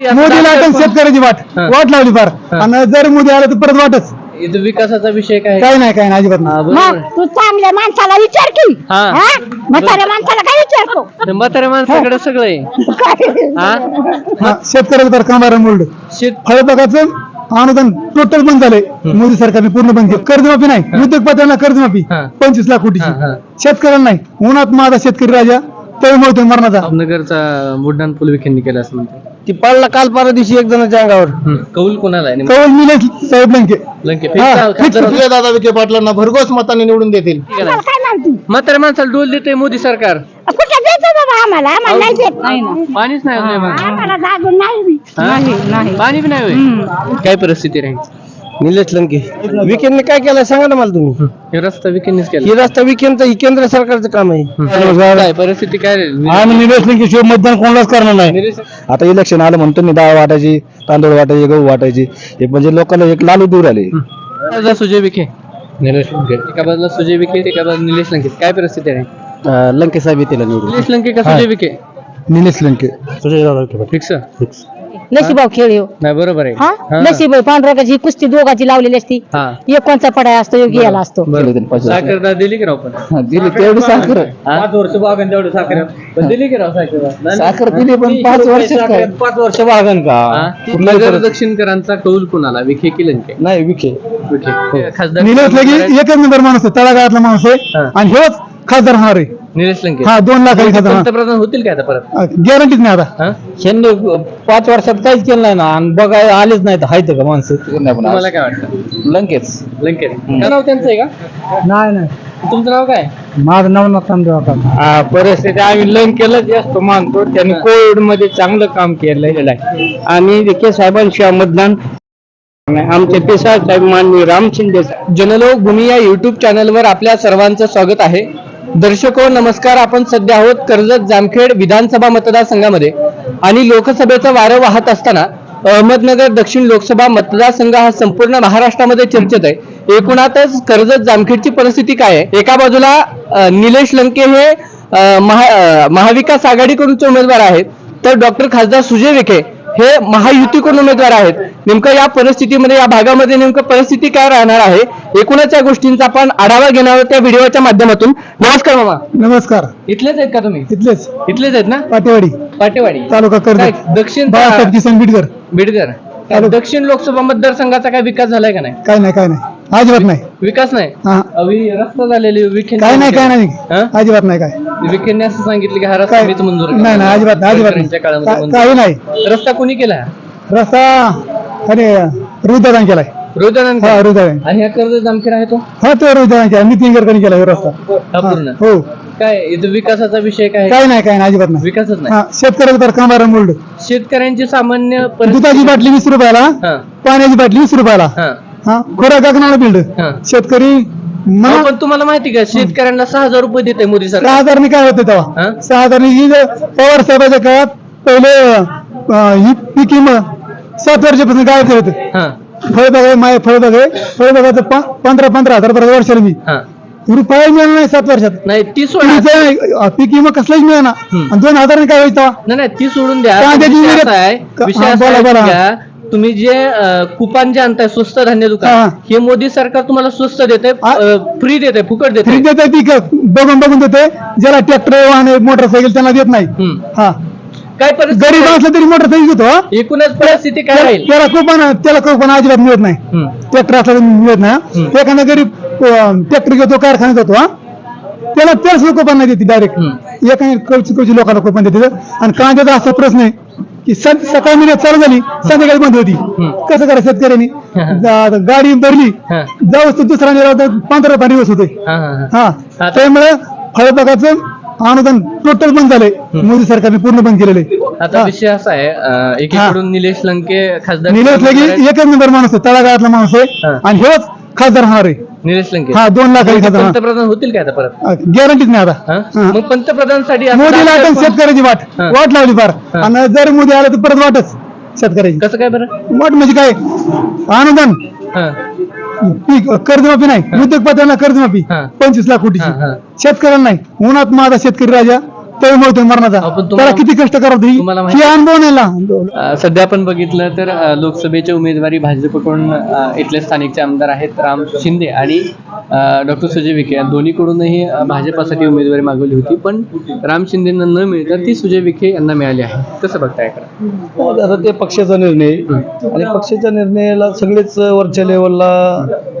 मोदी लाटन शेतकऱ्याची वाट. वाट लावली फार. आणि जर मोदी आला तर परत वाटच. इथं विकासाचा विषय काय? काय नाही काय नाही अजिबात नाही. हा, मग बरोबर. तू चांगल्या माणसाला विचार की. हा. हा? म्हाताऱ्या माणसाला काय विचारतो. म्हाताऱ्या माणसाकडे सगळं. आहे काय? हा? हा, शेतकऱ्याचं तर कामाला मुलड शेत फळबागाचं अनुदान टोटल बंद झालंय. मोदी सरकारने पूर्ण बंद केलं. कर्जमाफी नाही. उद्योगपत्यांना कर्जमाफी. हा. पंचवीस लाख हा, कोटीची. हा. शेतकऱ्यांना नाही. उन्हात माझा शेतकरी राजा. तळमळतोय मरणाचा. नगरचा बुड्डाण पूल विखेंनी केला असं म्हणते ती पडला काल परवा दिवशी एक जणांच्या अंगावर. कौल कोणाला आहे? नेमकं? कवल निलेश साहेब लंके. लंके. हा. दादा विखे पाटलांना भरघोस मताने निवडून देतील. काय माहिती? म्हाताऱ्या माणसाला डोल देते मोदी सरकार. कुठं देतो बाबा आम्हाला? आम्हाला नाही देत नाही ना. पाणीच नाही होत मग. आम्हाला दाबून नाही हा? पाणी बी नाही होय काय परिस्थिती राहील? निलेश लंके. विकेंडने काय केलं सांगा ना मला तुम्ही. हे रस्ता विखेंनीच केला ही रस्ता विकेंड ही केंद्र सरकारचं काम आहे. काय परिस्थिती काय? आम्ही निलेश लंके शिवाय मतदान कोणालाच करणार नाही. निलेश- आता इलेक्शन आलं म्हणतो मी डाळ वाटायची तांदूळ वाटायचे गहू वाटायची. एक म्हणजे लोकांना एक लालू दूर आले. बाजूला सुजय विखे. निलेश लंके. एका बाजूला सुजय विखे एका बाजूला निलेश लंके. काय परिस्थिती आहे? लंके साहेब येतील निलेश लंके का सुजय विखे? निलेश लंके. फिक्स नशिबाव खेळ येऊ नाही बरोबर आहे. हा? हा. नशीब पांढरकाची कुस्ती दोघाची लावलेली असती. हा. एक कोणचा पडाय असतो एक गेला असतो. बरोबर. साखर दिली की राव पण? दिली. तेवढी साखर. पाच वर्ष बागन तेवढं साखर पण दिली की राव साखर? साखर दिली पण पाच वर्षात काय? पाच वर्ष वागन का? नगर दक्षिणकरांचा कौल कुणाला? विखे की लंके नाही विखे. विखे. खासदार निलेश लगे एकच नंबर माणूस आहे तळागाळातला माणूस हा. आहे आणि हेच खासदार होणार आहे. निलेश लंके. हा दोन लाख पंतप्रधान होतील काय आता परत? गॅरंटीच नाही आता. हा? पाच वर्षात काहीच केलं नाही ना आणि बघाय आलेच नाहीत. हायत का माणसं? तुम्हाला काय वाटतं? लंकेच. लंके काय नाव त्यांचं आहे का? नाही नाही. तुमचं नाव काय? माझं नवनाथ तांदूळ परिस्थिती आम्ही लंकेलाच जास्त मानतो. त्यांनी कोविडमध्ये चांगलं काम केलेलं आहे. आणि विखे साहेबांशिवाय मतदान आमचे पेशा साहेब माननीय राम शिंदे जनलोक भूमी या युट्यूब चॅनलवर आपल्या सर्वांचं स्वागत आहे. दर्शको नमस्कार. आपण सध्या आहोत कर्जत जामखेड विधानसभा मतदारसंघामध्ये. आणि लोकसभेचं वारं वाहत असताना अहमदनगर दक्षिण लोकसभा मतदारसंघ हा संपूर्ण महाराष्ट्रामध्ये चर्चेत आहे. एकूणातच कर्जत जामखेडची परिस्थिती काय आहे? एका बाजूला निलेश लंके हे महा महाविकास आघाडीकडूनचे उमेदवार आहेत. तर डॉक्टर खासदार सुजय विखे हे महायुतीकडून उमेदवार आहेत. नेमकं या परिस्थितीमध्ये या भागामध्ये नेमकं परिस्थिती काय राहणार आहे एकूणच या गोष्टींचा आपण आढावा घेणार आहोत त्या व्हिडिओच्या माध्यमातून. नमस्कार मामा. नमस्कार. इथलेच आहेत का तुम्ही? इथलेच. इथलेच आहेत ना? पाटेवाडी. पाटेवाडी. तालुका काय, कर्जत दक्षिण बाळासाहेब किसन बिडकर बीडकर दक्षिण लोकसभा मतदारसंघाचा काय विकास झालाय का नाही? काय नाही काय नाही. अजिबात नाही. विकास नाही? हा. अवी रस्ता झालेली विखे काय नाही काय नाही. हा? अजिबात नाही काय. विखेंनी असं सांगितलं की हा रस्ता काय मीच मंजूर नाही नाही अजिबात नाही अजिबात नाही. त्यांच्या काळामध्ये का- मंजूर. काही नाही. रस्ता कोणी केला? रस्ता अरे रुदादान केलाय. हा आणि हा कर्ज जामखेड आहे तो? हा तो केला नितीन गडकरी केला रस्ता. हा हा, पूर्ण. हो काय इथं विकासाचा विषय काय? आहे? काय नाही काय नाही अजिबात नाही. विकासच नाही. हा शेतकऱ्याचं तर कामाला मुलड शेतकऱ्यांची सामान्य दुधाची बाटली वीस रुपयाला हा. पाण्याची बाटली वीस रुपयाला. हा. हा खोरा काकणाला बिल्ड हा. शेतकरी अहो, पण तुम्हाला माहिती का शेतकऱ्यांना सहा हजार रुपये देते मोदी सहा सरकार हजारनी काय होतं हा? तेव्हा सहा हजारनी ही जे पवार साहेबाच्या काळात पहिले अं, ही पीक विमा सात वर्षापासून काय होतं. हा. फळबाग आहे माय आहे. फळबागाचं प- पंधरा पंधरा हजार पर्यंत वर्षाला मी. हा. रुपया मिळाला नाही सात वर्षात. नाही ती सोडा. तुरीचं, अं, पीक विमा कसलाच हम्म. आणि दोन हजारांनी काय व्हायचं तेव्हा? नाही नाही ती सोडून द्या. विषय असा आहे. का- विषय हा, असा बोला, आहे बोला. का तुम्ही जे अं, कुपन जे आणताय स्वस्त धान्य हा. दुकान हे मोदी सरकार तुम्हाला स्वस्त देते फ्री देते फुकट देते फ्री देते पीक बघून बघून देते ज्याला ट्रॅक्टर वाहन मोटरसायकल त्यांना देत नाही. हा काय गरीब? असलं तरी मोटरसायकल घेतो हा. एकूणच परिस्थिती काय राहील त्याला कुपन त्याला कुपन अजिबात मिळत नाही हम्म. ट्रॅक्टर असला तरी मिळत नाही हम्म. हा. एखादा गरीब ट्रॅक्टर घेतो कारखान्यात जातो हा त्याला त्याच कुपन नाही देते डायरेक्ट हम्म. एका कवची कवची लोकांना कुपन देते आणि कांद्याचा असा प्रश्न आहे की सकाळी महिन्यात चालू झाली संध्याकाळी बंद होती. कसं करा शेतकऱ्यांनी? गाडी भरली. जाऊच तर दुसरा नेला तर पंधरा पाणी दिवस होते. हा, त्यामुळे फळबागाचं अनुदान टोटल बंद झालंय. मोदी सरकारने पूर्ण बंद केलेलं आता. विषय असा आहे एकीकडून निलेश लंके खासदार निलेश लगी एकच नंबर माणूस आहे तळागाळातला माणूस. आहे. आणि हेच खासदार होणार आहे. निलेश लंके. हा दोन लाख खासदार पंतप्रधान होतील काय आता परत? गॅरंटीच नाही आता. हा? हा. मग पंतप्रधानसाठी आता मोदी लाटन आपण- शेतकऱ्याची वाट हा. वाट लावली फार. हा. आणि जर मोदी आला तर परत वाटच शेतकऱ्याची. कसं काय बरं? वाट म्हणजे काय? अनुदान. हा. पीक कर्जमाफी नाही. उद्योगपत्यांना कर्जमाफी. हा. पंचवीस लाख कोटीची. हा, हा. शेतकऱ्यांना नाही. उन्हात माझा शेतकरी राजा. तळमळ होते मरणाचा. आपण तुम्हाला- त्याला किती कष्ट करत ही तुम्हाला ही माहिती- अनुभव नाही ना अ, सध्या आपण बघितलं तर अ, लोकसभेच्या उमेदवारी भाजपकडून अ, इथले स्थानिकचे आमदार आहेत राम शिंदे आणि डॉक्टर सुजय विखे या दोन्हीकडूनही भाजपासाठी उमेदवारी मागवली होती पण राम शिंदेना न मिळता ती सुजय विखे यांना मिळाली आहे. कसं बघताय याकडे आता ते पक्षाचा निर्णय. आणि पक्षाच्या निर्णयाला सगळेच वरच्या लेवलला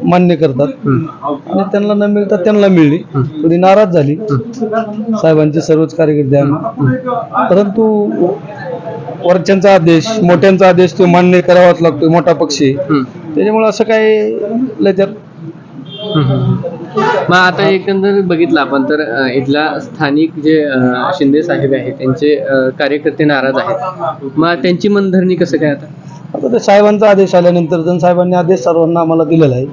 मान्य करतात. आणि त्यांना न मिळता त्यांना मिळली. थोडी नाराज झाली. साहेबांचे सर्वच कार्यकर्ते परंतु वरच्यांचा आदेश मोठ्यांचा आदेश तो मान्य करावाच लागतो मोठा पक्ष त्याच्यामुळे असं काय लय त्यात मग आता एकंदर बघितलं आपण तर इथला स्थानिक जे शिंदे साहेब आहेत त्यांचे कार्यकर्ते नाराज आहेत. मग त्यांची मनधरणी कसं काय आता? आता ते साहेबांचा आदेश आल्यानंतर जण साहेबांनी आदेश सर्वांना आम्हाला दिलेला आहे.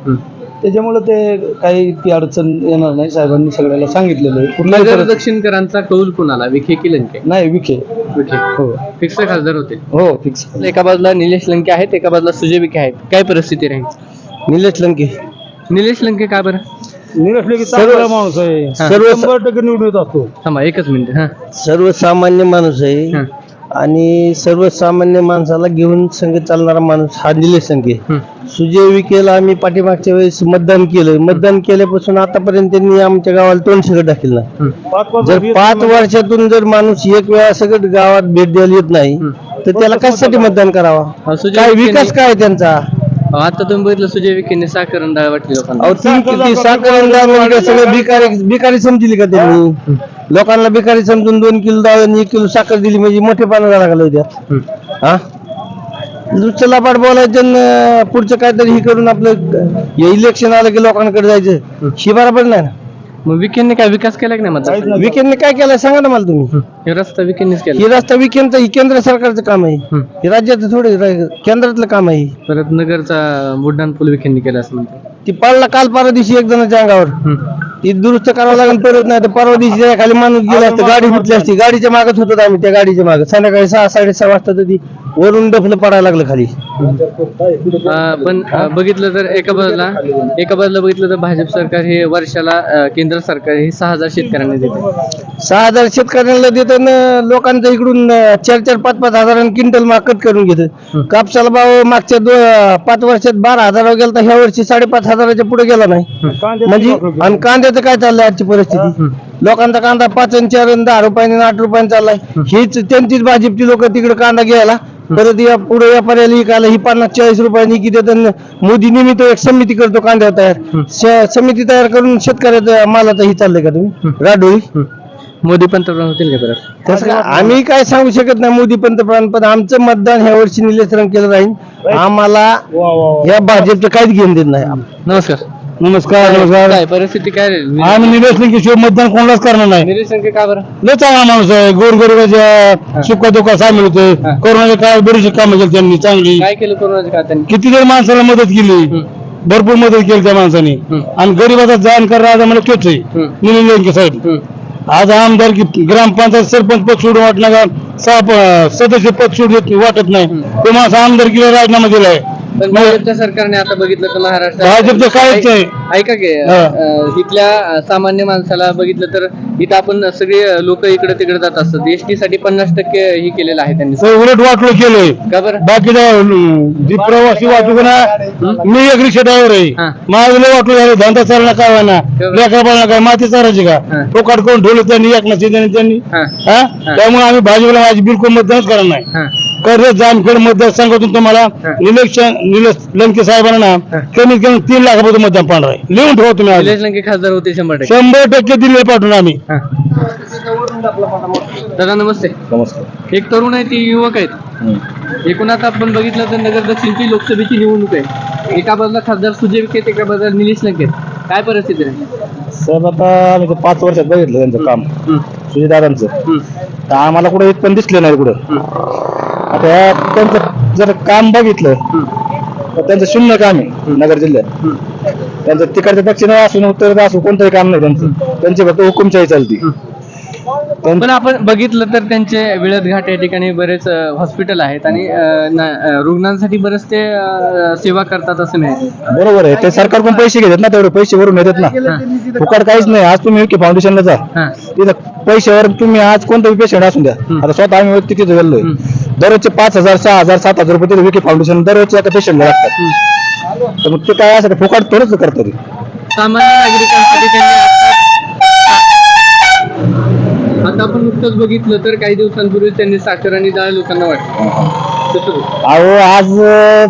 त्याच्यामुळे ते काही ती अडचण येणार नाही साहेबांनी सगळ्याला सांगितलेलं आहे. परिस्थितीत- दक्षिणकरांचा कौल कोणाला? विखे की लंके? नाही विखे. विखे. हो. फिक्स खासदार होते. हो फिक्स एका बाजूला निलेश लंके आहेत एका बाजूला सुजय विखे आहेत. काय परिस्थिती राहील? निलेश लंके. निलेश लंके का बरं? सर्व माणूस आहे. हा. सर्व शंभर टक्के निवडून येत असतो. थांबा एकच मिनिट हा. सर्वसामान्य माणूस आहे. हा. आणि सर्वसामान्य माणसाला घेऊन संघ चालणारा माणूस हा निलेश संघे. सुजय विखेला आम्ही पाठीमागच्या वेळेस मतदान केलं. मतदान केल्यापासून आतापर्यंत त्यांनी आमच्या गावाला तोंड सगळं टाकेल ना. हं. जर पाच वर्षातून जर माणूस एक वेळा सगळं गावात भेट द्यायला येत नाही. तर त्याला कशासाठी मतदान? करावा? अहो, सुजय काय विखेने- विकास काय त्यांचा? अहो, आता तुम्ही बघितलं सुजय विखेने साखर डाळ वाटली लोकांना. अहो ती किती साखर म्हणजे सगळं भिकारी भिकारी समजली का त्यांनी? लोकांना भिकारी समजून दोन किलो डाळ आणि एक किलो साखर दिली म्हणजे मोठेपणा झाला का होत्या. हं. हा? नुसतं लपाट बोलायचं आणि पुढचं काहीतरी हे करून आपलं इलेक्शन आलं की लोकांकडे जायचं ही बरोबर नाही ना? मग विखेंनी काय विकास केला की नाही मतदार विकेंडने काय केलं? सांगा ना मला तुम्ही. हे. रस्ता विखेंनीच केला. ही रस्ता विकेंडचं ही केंद्र सरकारचं काम आहे. हं. हे राज्याचं थोडे केंद्रातलं काम आहे. परत नगरचा बुड्डाण पूल विखेंनी केला असं म्हणतो ती पडला काल परवा दिवशी एक जणाच्या अंगावर. हं. ती दुरुस्त करावं लागेल परत नाही तर परवा दिवशी खाली माणूस गेला असतं गाडी फुटली असती. गाडीच्या मागत होतो आम्ही त्या गाडीच्या मागं. संध्याकाळी सहा साडेसहा वाजता तर ती वरून डफलं पडायला लागलं खाली. अं, पण अं, बघितलं तर एका बाजूला एका बाजूला बघितलं तर भाजप सरकार हे वर्षाला अं, केंद्र सरकार हे सहा हजार शेतकऱ्यांना देते. सहा हजार शेतकऱ्यांना देतं ना लोकांचं इकडून अं, चार चार पाच पाच हजारांनी क्विंटल माकत करून घेतं. कापसाला भाव मागच्या दो पाच वर्षात बारा हजारावर गेला तर ह्या वर्षी साडेपाच हजाराच्या पुढे गेला नाही. म्हणजे आणि कांद्याचं काय चाललंय आजची परिस्थिती? लोकांचा कांदा पाच आणि चार आणि दहा रुपयाने आणि आठ रुपयाने चाललाय. हीच त्यांचीच भाजपची लोक तिकडे कांदा घ्यायला परत या पुढे व्यापाऱ्याला विकायला ही पन्नास चाळीस रुपयानी की देतात आणि मोदी निमित्त एक समिती करतो कांद्यावर तयार. समिती तयार करून शेतकऱ्याचं मालाचं ही चाललंय का तुम्ही? राडोळी? मोदी पंतप्रधान होतील का परत? तसं काय आम्ही काय सांगू शकत नाही मोदी पंतप्रधान पण आमचं मतदान ह्या वर्षी निलेश केलं राहील. आम्हाला या भाजपचं काहीच घेऊन देत नाही. नमस्कार. नमस्कार नमस्कार. काय परिस्थिती काय राहील? आम्ही निलेश लिंकेशिवाय मतदान कोणालाच करणार नाही. निलेश लंके का बरं? लय चांगला माणूस आहे गोरगरिबाच्या सुख दुःखा सामील होते कोरोनाच्या काळात बरीचशी कामं केली त्यांनी चांगली. काय केलं कोरोनाच्या काळात त्यांनी? किती जर माणसाला मदत केली? भरपूर मदत केली त्या माणसाने. आणि गरीबाचा जाण करणार आज आम्हाला तोच आहे. हं. निलेश लंके साहेब. आज आमदार की ग्रामपंचायत सरपंच पद सोडून वाटलं का सहा प- सदस्य पद सोडून वाटत नाही. तो माणूस आमदार किला राजीनामा दिलाय. पण भाजपच्या सरकारने आता बघितलं तर महाराष्ट्रात भाजपचं काहीच नाही. ऐका की हा. अं, इथल्या अं, सामान्य माणसाला बघितलं तर इथं आपण सगळे लोक इकडे तिकडे जात असतात. एसटी साठी पन्नास टक्के ही केलेलं आहे त्यांनी. तर उलट वाटलं केलंय. का बरं? बाकीचा जी प्रवासी वाहतूक ना मी एक रिक्षा ड्रायव्हर हा. आहे माझं लय वाटलं झालं. धंदा चालला काय वाना बरं. लेकरा बाळांना काय माती चारायची हा. का तो करून ठेवलं त्यांनी एकनाथ शिंदे त्यांनी? हा? हा. त्यामुळे आम्ही भाजपला माझी बिलकुल मतदानच करणार नाही. हा. कर्जत जामखेड मतदारसंघातून तुम्हाला. निलेश निलेश लंके साहेबांना कमीत कमी तीन लाखापर्यंत मतदान पाहणार आहे लिहून ठेवा तुम्ही आज. निलेश लंके खासदार होते शंभर टक्के शंभर टक्के दिले पाठवून आम्ही हा. दादा नमस्ते नमस्कार एक तरुण आहे ती युवक आहेत एकूण आता आपण बघितलं तर नगर दक्षिणची लोकसभेची निवडणूक आहे एका बाजूला खासदार सुजय विखे एका बाजूला निलेश लंके आहेत. काय परिस्थिती आहे साहेब आता आम्ही पाच वर्षात बघितलं त्यांचं काम हं. सुजयदादांचं हं. तर आम्हाला कुठे एक पण दिसलं नाही कुठं. त्यांचं जर काम बघितलं. तर त्यांचं शून्य काम आहे नगर जिल्ह्यात. त्यांचं तिकडच्या दक्षिण असू उत्तर असू कोणतंही काम नाही त्यांचं. त्यांची फक्त हुकुमशाही चालती. पण- पण आपण बघितलं तर त्यांचे विळत घाट या ठिकाणी बरेच हॉस्पिटल आहेत आणि अं, ना- अं, रुग्णांसाठी बरेच ते अं, सेवा करतात असं नाही. बरोबर आहे. ते सरकारकडून पैसे घेतात ना तेवढे पैसे भरून येतात ना. फुकट काहीच नाही. आज तुम्ही विके फाउंडेशनला जा. हा. तिथं पैशावर तुम्ही आज कोणतं पेशंट असून द्या. हम्म. आता स्वतः आम्ही व्यक्ती तिथे गेलोय दररोजचे पाच हजार सहा हजार सात हजार रुपये तिथे विके फाउंडेशन दररोजचे एका पेशंटला लागतात. तर मग ते काय असं फुकट थोडंच करतात ते. सामान्य नागरिकांसाठी त्यांनी आता- आता आपण नुकतंच बघितलं तर काही दिवसांपूर्वी त्यांनी साखर आणि डाळ लोकांना होतं? अहो आज अं,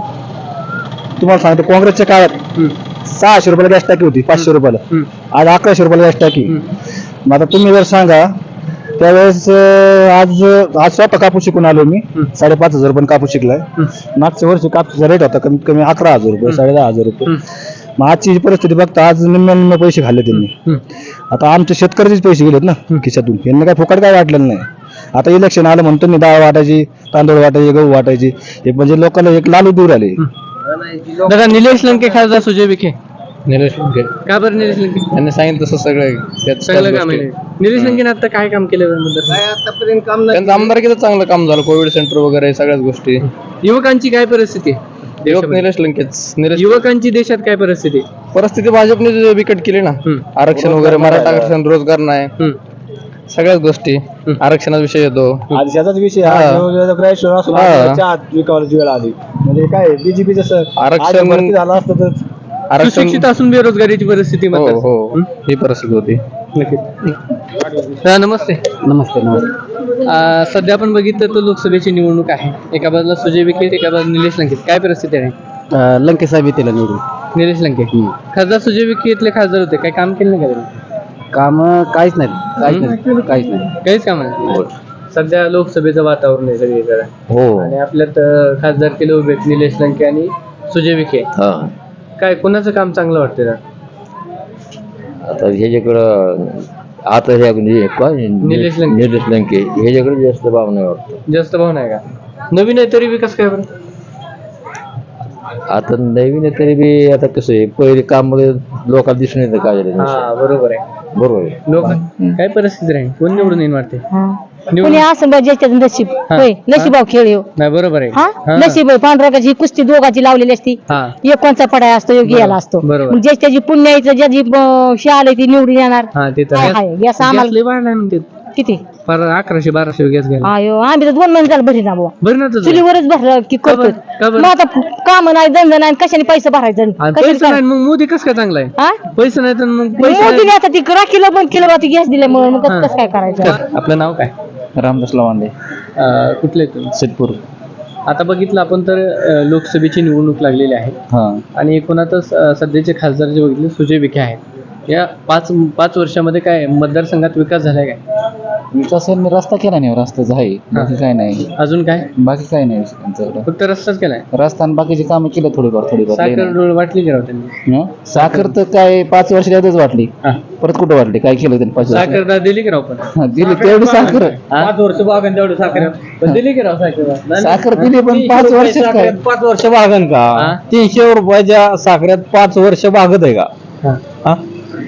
तुम्हाला सांगतो काँग्रेसच्या काळात हम्म, सहाशे रुपयाला गॅस टाकी होती पाचशे रुपयाला हम्म, आज अकराशे रुपयाला गॅस टाकी हम्म. मग आता तुम्ही जर सांगा त्यावेळेस अं, आज आज स्वतः कापूस शिकून आलो मी हम्म. साडेपाच हजार रुपये कापूस शिकलाय हम्म. मागच्या वर्षी कापूसचा रेट होता कमीत कमी अकरा हजार रुपये साडे दहा हजार रुपये हम्म. मग आजची जी परिस्थिती बघता आज निम्म्या निम्म्या पैसे खाल्ले त्यांनी हम्म. आता आमचे शेतकऱ्याचेच पैसे गेलेत ना खिशातून. यांना काय फुकट काय वाटलेलं नाही. आता इलेक्शन आलं म्हणतो मी डाळ वाटायची तांदूळ वाटायची गहू वाटायची. एक म्हणजे लोकांना एक लालू दूर आले दादा निलेश लंके खासदार सुजय विखे. निलेश लंके. का बरं निलेश लंके? त्यांनी सांगितलं तसं सगळं. त्यात चांगलं काम आहे. निलेश लंकेने आता काय काम केलं? आतापर्यंत काम नाही त्यांचं आमदारकीचं चांगलं काम झालं. कोविड सेंटर वगैरे सगळ्याच गोष्टी. युवकांची काय परिस्थिती? आहे युवक? निलेश लंकेच. निलेश युवकांची देशात काय परिस्थिती? आहे? परिस्थिती भाजपने जे विकट केली ना हम्म. आरक्षण वगैरे मराठा आरक्षण रोजगार नाही. हम्म. सगळ्याच गोष्टी आरक्षणाचा विषय येतो. आज त्याचाच विषय हा. हा. विकावाची वेळ आली. म्हणजे काय आरक्षण- आज भरती झालं असतं तर आरक्षण सुशिक्षित असून बेरोजगारीची परिस्थिती हो म्हणतात. हो. हम्म? ही परिस्थिती होती. हा, नमस्ते. नमस्ते नमस्ते. आ, सध्या आपण बघितलं तर लोकसभेची निवडणूक आहे. एका बाजूला सुजय विखे एका बाजूला निलेश लंके काय परिस्थिती आहे? लंके साहेब येतील निवडून. निलेश लंके. खासदार सुजय विखे इथले खासदार होते. काय काम केलं नाही का त्यांनी? काम काहीच नाही. काहीच नाही. काहीच नाही. काहीच काम नाही? सध्या लोकसभेचं वातावरण आहे सगळीकडे. हो. आणि आपल्यात अ, खासदार केले उभे आहेत निलेश लंके आणि सुजय विखे. काय कोणाचं काम चांगलं वाटतं ना? आता ह्याच्याकडं आता ह्या म्हणजे काय निलेश लंके. निलेश लंके. ह्याच्याकडे जास्त भाव नाही वाटतं. जास्त भाव नाही का? नवीन आहे तरी विकास काय बरं? आता नवीन आहे तरी बी आता कसं आहे पहिले काम लोकांना दिसून येतं काय झालं. हा बरोबर आहे. बरोबर आहे. लोक काय परिस्थिती राहील? कोण निवडून येईन वाटते कुणी निवडून असं बा ज्याच्यात नशीब होय नशिबाव खेळ हो. नाही बरोबर आहे. हा? हा. नशीब पांढरकाची कुस्ती दोघाची लावलेली असती. हा. एक कोणचा पडाय असतो योगी याला असतो. बरोबर. मग ज्याची त्याची पुण्याचं ज्याची शाळा आली ती निवडून येणार. हा ते तर? गॅस आम्हाला- गॅस किती? फार अकराशे बाराशे गॅस घ्यायला अयो आम्ही तर दोन महिने झालं भरी ना बुवा. बरं ना तुझं चुलीवरच भरलं की का करतो बरं? का बरं? मग आता काम नाही धंदा नाही कशाने पैसे भरायचं? आणि कशाने पैसे काय? नाही मग मोदी कसं काय चांगला आहे? हा? पैसे नाही तर मग पैसे मोदीने नाही. आता ती राखीला बंद केलं बा गॅस दिल्यामुळे मग हा. कसं काय करायचं? आपलं नाव काय? रामदास लवांडे. अं, कुठले तुम्ही? सिद्धपूर. आता बघितलं आपण तर अं, लोकसभेची निवडणूक लागलेली आहे. हा. आणि एकूणातच अं, सध्याचे खासदार जे बघितले सुजय विखे आहेत. या पाच पाच वर्षामध्ये काय मतदारसंघात विकास झालाय काय? विकासाने रस्ता केला नाही रस्त्याचा आहे बाकी काय नाही. अजून काय? बाकी काय नाही त्यांचं फक्त रस्ताच केलाय? रस्ता आणि बाकीची कामं केलं थोडीफार थोडीफार. लई साखर नाही. डोळ वाटली की राव त्यांनी? हं? साखर तर काय पाच वर्ष त्यातच वाटली. हा. परत कुठं वाटली? काय केलं त्यांनी पाच वर्ष? साखर दा- दिली की राव पण? हा, दिली. तेवढी साखर. पाच वर्ष बागन तेवढं साखर. पण दिली की राव साखर साखर दिली पण पाच वर्ष काय? पाच वर्ष भागन हा? का तीनशे रुपयाच्या साखरेत पाच वर्ष भागत आहे का? हा. हा?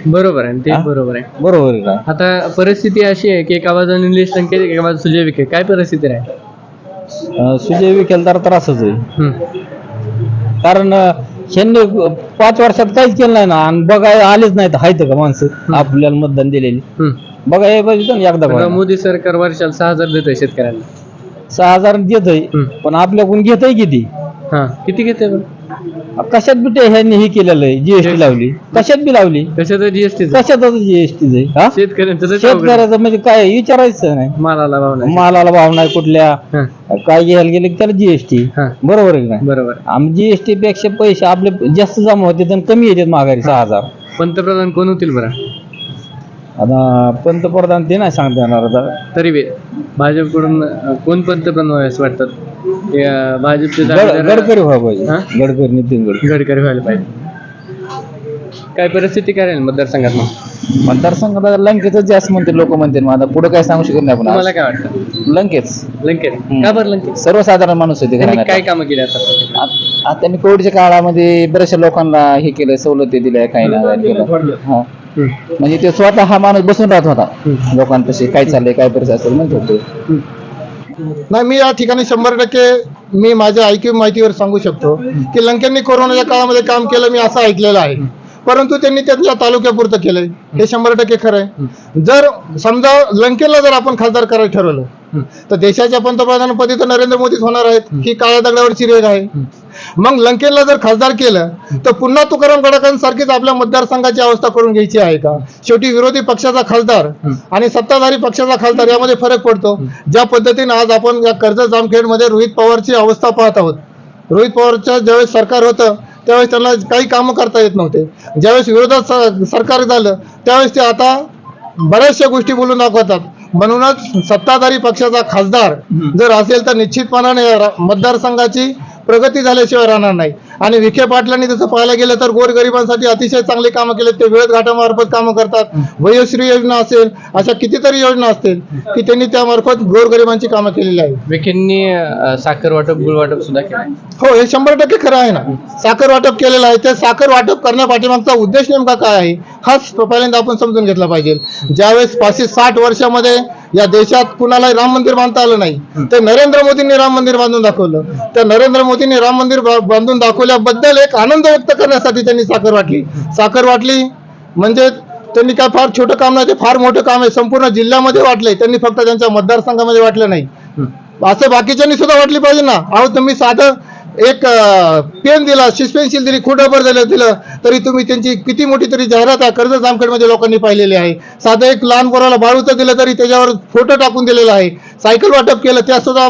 बरोबर आहे ते बरोबर आहे. बरोबर आहे का? आता परिस्थिती अशी आहे की एका बाजूला निलेश लंके एका बाजूला सुजय विखे. काय परिस्थिती आहे अं, सुजय विखेल तर त्रासच आहे. हम्म. कारण अं, ह्यांनी पाच वर्षात काहीच केलं नाही ना आणि बघाय आलेच नाहीत. आहेत का माणसं? आपल्याला मतदान दिलेली. हम्म. बघाय पाहिजे ना एकदा आता. मोदी सरकार वर्षाला सहा हजार देतोय शेतकऱ्यांना. सहा हजार हम्म. पण आपल्याकडून घेतय किती? हा. किती घेते कशात बी ते ह्यांनी हे केलेलं आहे जीएसटी लावली. कशात बी लावली. कशात जीएसटी कशातच जीएसटी शेतकऱ्यांचं तर अवघड आहे. शेतकऱ्याचं म्हणजे काय विचारायचं नाही. मालाला भाव नाही. मालाला भाव नाही कुठल्या. हा, काय घ्यायला गेले की त्याला जीएसटी हा. बरोबर आहे का नाही? बरोबर. आम्ही जीएसटी पेक्षा पैसे आपले जास्त जमा होते तर कमी येतात माघारी सहा हजार. पंतप्रधान कोण होतील बरं? आता पंतप्रधान ते नाही सांगता येणार आता. तरी बी भाजपकडून कोण पंतप्रधान व्हावे असं वाटतात? भाजपचे गड- दावेदार- गडकरी व्हायला पाहिजे. हा? गडकरी नितीन गडकरी. गडकरी व्हायला पाहिजे. काय परिस्थिती काय राहील मतदारसंघात मग? मतदारसंघात लंकेच जास्त म्हणते लोक म्हणते. मग आता पुढे काय सांगू शकत नाही तुम्हाला आपण काय वाटतं? लंकेच लंकेत? का बरं लंकेत? सर्वसाधारण माणूस आहे ते त्यांनी. काय कामं केली आता? आ- आ- त्यांनी कोविडच्या काळामध्ये बऱ्याचशा लोकांना हे केलं सवलती दिल्या काही ना काही केलं. हा. म्हणजे ते स्वतः हा माणूस बसून राहत होता. लोकांपाशी काय चाललंय काय परिस्थिती असेल म्हणत होते. नाही मी या ठिकाणी शंभर टक्के मी माझ्या ऐकीव माहितीवर सांगू शकतो की लंकेंनी कोरोनाच्या काळामध्ये काम केलं मी असं ऐकलेलं आहे. परंतु त्यांनी त्यांच्या तालुक्यापुरतं केलंय. हे शंभर टक्के खरं आहे जर समजा लंकेला जर आपण खासदार करायला ठरवलं तर देशाच्या पंतप्रधानपदी तर नरेंद्र मोदीच होणार आहेत. ही काळ्या दगडावरची रेग आहे. मग लंकेला जर खासदार केलं तर पुन्हा तुकाराम गडाखांसारखीच आपल्या मतदारसंघाची अवस्था करून घ्यायची आहे का? शेवटी विरोधी पक्षाचा खासदार आणि सत्ताधारी पक्षाचा खासदार यामध्ये फरक पडतो. ज्या पद्धतीने आज आपण या कर्जत जामखेडमध्ये रोहित पवारची अवस्था पाहत आहोत. रोहित पवारचं ज्यावेळेस सरकार होतं त्यावेळेस त्यांना काही कामं करता येत नव्हते. ज्यावेळेस विरोधात सरकार झालं त्यावेळेस ते आता बऱ्याचशा गोष्टी बोलून दाखवतात. म्हणूनच सत्ताधारी पक्षाचा खासदार जर असेल तर निश्चितपणाने मतदारसंघाची प्रगती झाल्याशिवाय राहणार नाही. आणि विखे पाटलांनी जसं पाहायला गेलं तर गोरगरिबांसाठी अतिशय चांगले कामं केले ते वेळेत घाटामार्फत कामं करतात. वयोश्री योजना असेल अशा कितीतरी योजना असतील की त्यांनी त्यामार्फत गोरगरिबांची कामं केलेली आहेत. विखेंनी साखर वाटप गुळ वाटप सुद्धा केलं. हो हे शंभर टक्के खरं आहे ना. साखर वाटप केलेलं आहे. ते साखर वाटप करण्यापाठीमागचा उद्देश नेमका काय आहे? हाच पहिल्यांदा आपण समजून घेतला पाहिजे. ज्यावेळेस पाचशे साठ वर्षामध्ये या देशात कुणाला राम मंदिर बांधता आलं नाही. ते नरेंद्र मोदींनी राम मंदिर बांधून दाखवलं. त्या नरेंद्र मोदींनी राम मंदिर बांधून दाखवल्याबद्दल एक आनंद व्यक्त करण्यासाठी त्यांनी साखर वाटली. साखर वाटली म्हणजे त्यांनी काय फार छोटं काम नाही ते फार मोठं काम आहे. संपूर्ण जिल्ह्यामध्ये वाटलंय. त्यांनी फक्त त्यांच्या मतदारसंघामध्ये वाटलं नाही. असं बाकीच्यांनी सुद्धा वाटली पाहिजे ना. अहो तुम्ही साधं एक पेन दिला पेन्सिल दिली खोटं दिलं दिलं तरी तुम्ही त्यांची किती मोठी तरी जाहिरात आहे कर्ज जामखेडमध्ये लोकांनी पाहिलेली आहे. साधं एक लहान पोराला बाळूचं दिलं तरी त्याच्यावर फोटो टाकून दिलेला आहे. सायकल वाटप केलं त्या सुद्धा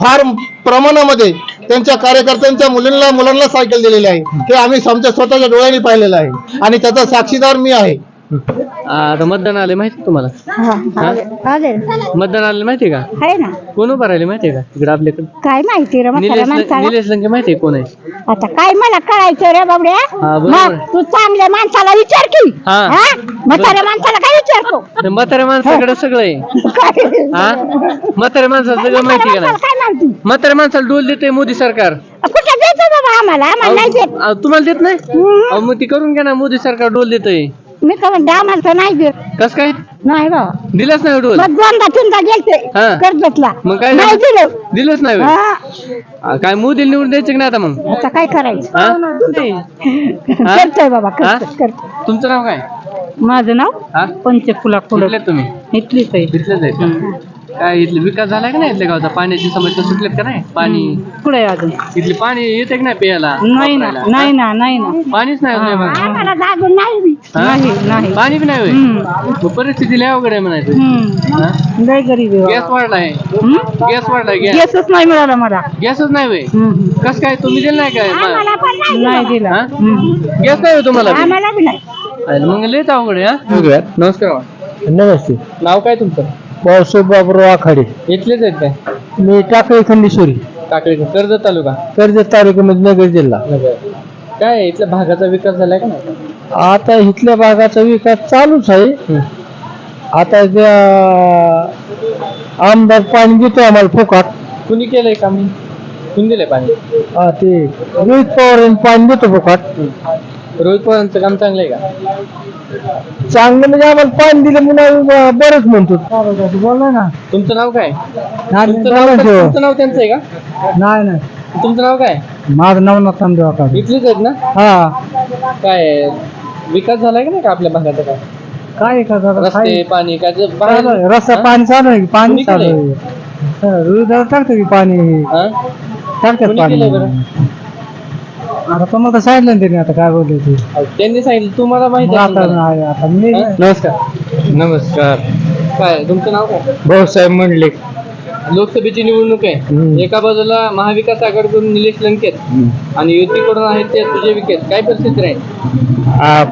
फार प्रमाणामध्ये त्यांच्या कार्यकर्त्यांच्या मुलींना मुलांना सायकल दिलेली आहे. हे आम्ही आमच्या स्वतःच्या डोळ्यांनी पाहिलेलं आहे. आणि त्याचा साक्षीदार मी आहे. आता मतदान आले माहिती तुम्हाला? आले मतदान आले माहितीये का? आहे ना. कोण उभं राहिले माहितीये का तिकडे आपल्याकडे? काय माहिती रे म्हाताऱ्या निलेश माणसाला? निलेश लंके माहितीये कोण आहे? आता काय मला कळायचं रे बाबड्या? हा, बरोबर. मग तू चांगल्या माणसाला विचार की. हा. हा? म्हाताऱ्या माणसाला काय विचारतो? तर म्हाताऱ्या माणसाकडे सगळं आहे. काय? हा? म्हाताऱ्या माणसाला सगळं माहिती का म्हाताऱ्या नाही? माणसाला काय माहिती? म्हाताऱ्या माणसाला डोल देते मोदी सरकार. कुठे देतो बाबा आम्हाला? आम्हाला नाही देत. अहो, तुम्हाला देत नाही? हम्म. अहो मग ती करून घ्या ना मोदी सरकार डोल देतय. मी का म्हणते आम्हाला तर नाही देत कस काय नाही बाबा दिलंच नाही डोल मग दोनदा तीनदा गेलते हा. कर्जतला मग काय नाही झालं? दिलं दिलंच नाही होय. हा. आ, काय मोदी निवडून द्यायचं की नाही आता मग आता काय करायचं हा? नाही. हा? करतोय बाबा हा? करतोय करतोय तुमचं नाव काय माझं नाव हा पंचफुला कुठले तुम्ही इथलीच आहे इथलेच आहे का? काय इथले विकास झालाय का नाही इथल्या गावचा? पाण्याची समस्या सुटलेत का नाही? पाणी? पुढे अजून? इथली पाणी येते का नाही प्यायला? नाही ना वापरायला? नाही ना नाही ना. पाणीच नाही होत मग. आम्हाला जागून नाही हा? नाही नाही. पाणी बी नाही होय. मग परिस्थिती लय अवघड आहे म्हणायचं. हम्म. हा? लय गरीब आहे गॅस बाबा. वाढलाय हम्म? गॅस वाढलाय गॅस. गॅसच नाही मिळाला मला. गॅसच नाही होय. हम्म. कस काय? तुम्ही दिलं नाही काय? आम्हाला पण नाही दिला. हा? हम्म. गॅस नाही होय तुम्हाला बी? आम्हाला बी नाही. अरे मग लयच अवघड आहे हा? नमस्कार नमस्ते. नाव काय तुमचं? पावसाहेब बाबूराव आखाडे. इथलेच आहेत काय? मी टाकळी खंडेश्वरी. काकडे कर्जत तालुका? कर्जत तालुक्यामध्ये नगर जिल्हा. काय इथल्या भागाचा विकास झालाय का नाही? आता इथल्या भागाचा विकास चालूच आहे. आता त्या आमदार पाणी देतो आम्हाला फुकाट. कुणी केलंय काम? हे? कुणी दिलंय पाणी? हा, ते रोहित पवार यांनी पाणी देतो फुकाट. रोहित पवारांचं काम चांगलं आहे का? चांगलं म्हणजे आम्हाला पाणी दिलं म्हणून आम्ही बरंच म्हणतो. बोला ना. तुमचं नाव काय? नाही तुमचं नाव तुमचं नाव त्यांचं आहे का? नाही तुमचं नाव काय? माझं नवनाथ नामदेव आखाडे इथलीच आहेत ना? हा. काय विकास झालाय का नाही का आपल्या भागाचा काय? काय का दादा रस्ते पाणी काय चालू आहे. रस्ता पाणी चालू आहे की पाणी चालू केलंय? आहे. टाकतो की पाणी हा? टाकतात कुणी पाणी. केलंय बरं? आता तुम्हाला सांगितलं ना त्यांनी आता काय बोलले ते. त्यांनी सांगितलं तुम्हाला माहिती मग असेल आता? नाही आता मी हा? नमस्कार. नमस्कार. काय तुमचं नाव काय? भाऊसाहेब म्हणले लोकसभेची निवडणूक आहे. एका बाजूला महाविकास आघाडीकडून निलेश लंकेत आणि युतीकडून आहेत ते तुझे विकेत काय परिस्थिती राहील?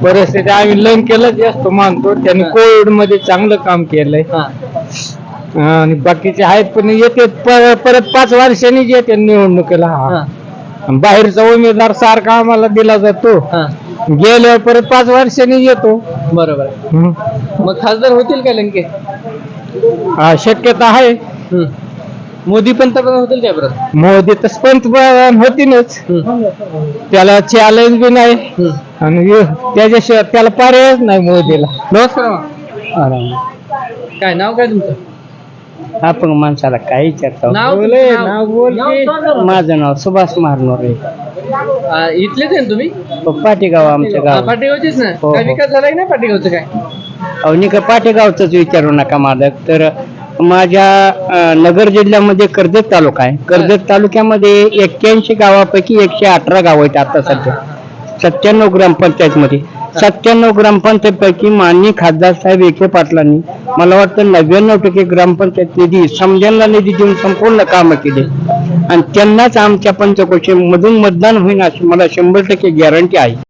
परिस्थिती आम्ही लंकेलाच जास्त मानतो. त्यांनी कोविडमध्ये चांगलं काम केलंय. हा. आणि बाकीचे आहेत पण येते प- परत पाच वर्षांनी येते निवडणुकीला. हा हा. बाहेरचा उमेदवार सारखा आम्हाला दिला जातो. हा. गेल्यावर परत पाच वर्षांनी येतो. बरोबर. आहे. मग खासदार होतील का लंके? हा, शक्यता आहे. हम्म. मोदी पंतप्रधान होतील काय परत? मोदी तर पंतप्रधान होतीनच त्याला चॅलेंज बी नाही. आणि त्याच्याशिवाय त्याला पर्यायच नाही मोदीला. नमस्कार मामा. काय नाव काय तुमचं? आपण माणसाला काही चर्चा नाव बोल तुमचं नाव? नाव? बोल नाव की. सांगा ना. माझं नाव सुभाष मारनोरे आ, इथलेच आहे ना तुम्ही पाटेगाव आमचं आ, गाव. पाटेगावचेच ना? हो, काय हो. विकास झालाय ना पाटेगावचं काय? अहो निका पाटेगावचंच विचारू नका मालक. तर माझ्या अं, नगर जिल्ह्यामध्ये कर्जत तालुका आहे. कर्जत तालुक्यामध्ये एक्क्याऐंशी गावापैकी एकशे अठरा गाव आहेत आता सध्या. सत्त्याण्णव ग्रामपंचायत मध्ये सत्त्याण्णव ग्रामपंचायत पैकी माननीय खासदार साहेब विखे पाटलांनी मला वाटतं नव्याण्णव टक्के ग्रामपंचायत निधी समजांना निधी देऊन संपूर्ण कामं केले. आणि त्यांनाच आमच्या पंचकोशी मधून मतदान होईल अशी मला शंभर टक्के गॅरंटी आहे.